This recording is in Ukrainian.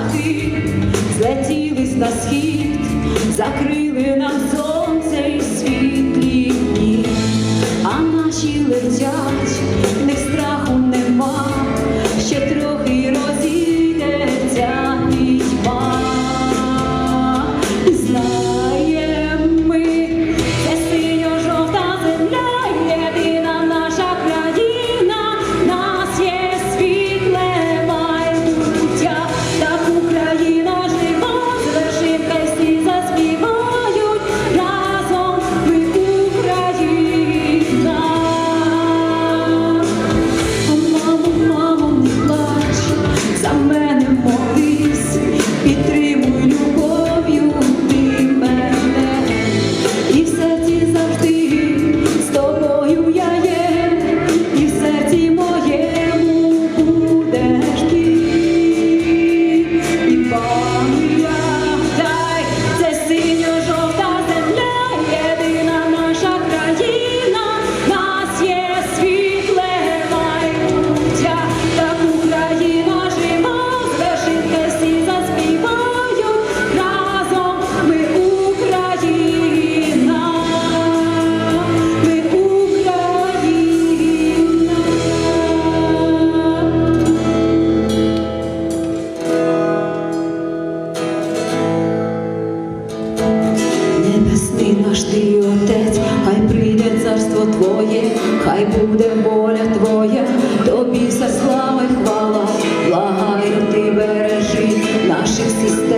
птахи злетілись на схід, закрили нам сонце і світ. Наш ти отець, хай прийде царство Твоє, хай буде воля Твоя, тобі вся слава й хвала, благаю ти бережи наших сестер